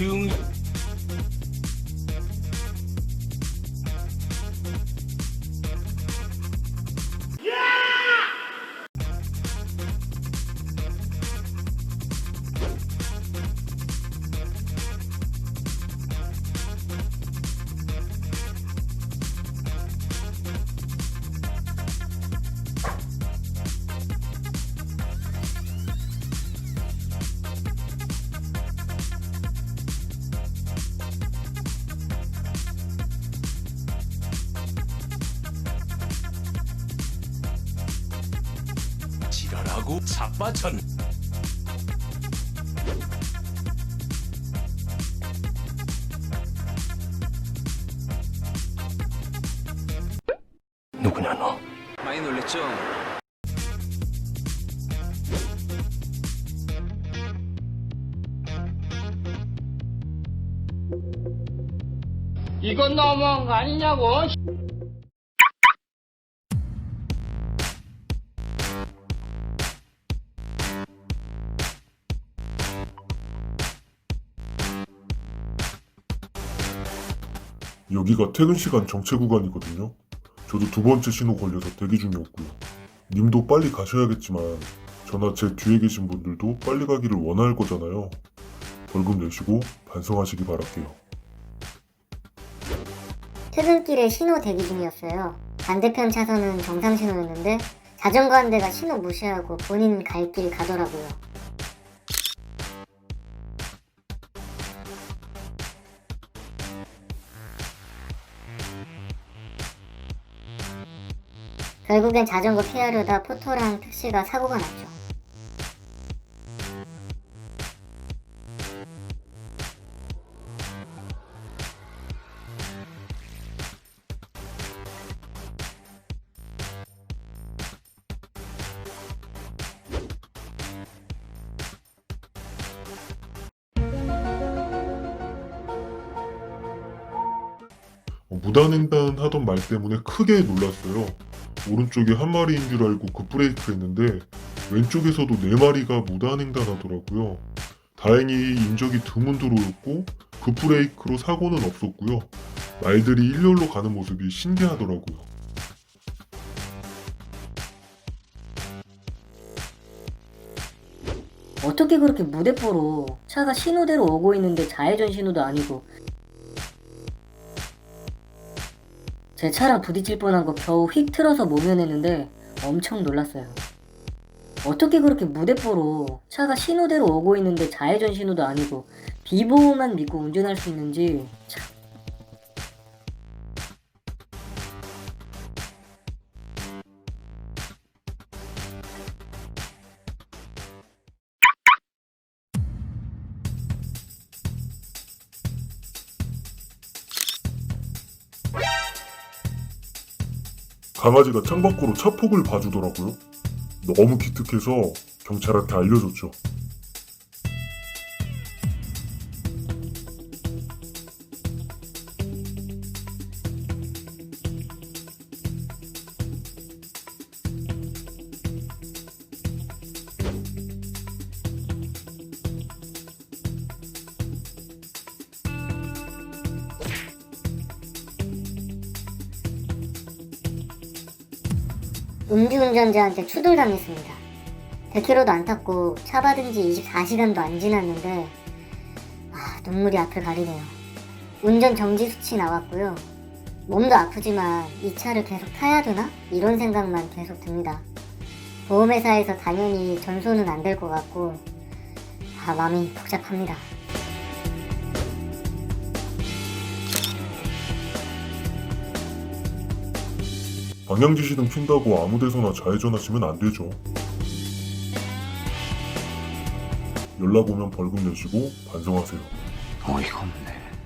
tuned 지랄하고 자빠천 누구냐 너? 많이 놀랬죠? 이건 너무한 거 아니냐고. 여기가 퇴근 시간 정체 구간이거든요. 저도 두 번째 신호 걸려서 대기 중이었고요. 님도 빨리 가셔야겠지만 저나 제 뒤에 계신 분들도 빨리 가기를 원할 거잖아요. 벌금 내시고 반성하시기 바랄게요. 퇴근길에 신호 대기 중이었어요. 반대편 차선은 정상 신호였는데 자전거 한 대가 신호 무시하고 본인 갈 길 가더라고요. 결국엔 자전거 피하려다 포터랑 택시가 사고가 났죠. 어, 무단횡단 하던 말 때문에 크게 놀랐어요. 오른쪽에 한 마리인 줄 알고 급브레이크 했는데 왼쪽에서도 네 마리가 무단횡단 하더라고요. 다행히 인적이 드문 도로였고 급브레이크로 사고는 없었고요. 말들이 일렬로 가는 모습이 신기하더라고요. 어떻게 그렇게 무대포로 차가 신호대로 오고 있는데 좌회전 신호도 아니고 제 차랑 부딪힐 뻔한 거 겨우 휙 틀어서 모면했는데 엄청 놀랐어요. 어떻게 그렇게 무대포로 차가 신호대로 오고 있는데 좌회전 신호도 아니고 비보호만 믿고 운전할 수 있는지 참 강아지가 창밖으로 차폭을 봐주더라고요. 너무 기특해서 경찰한테 알려줬죠. 음주운전자한테 추돌당했습니다. 100km도 안 탔고 차 받은 지 24시간도 안 지났는데 아, 눈물이 앞을 가리네요. 운전 정지 수치 나왔고요. 몸도 아프지만 이 차를 계속 타야 되나? 이런 생각만 계속 듭니다. 보험회사에서 당연히 전소는 안 될 것 같고 아, 마음이 복잡합니다. 방향지시등 핀다고 아무 데서나 좌회전하 시면 안 되죠. 연락 오면 벌금 내시고 반성하세요. 어이가 없네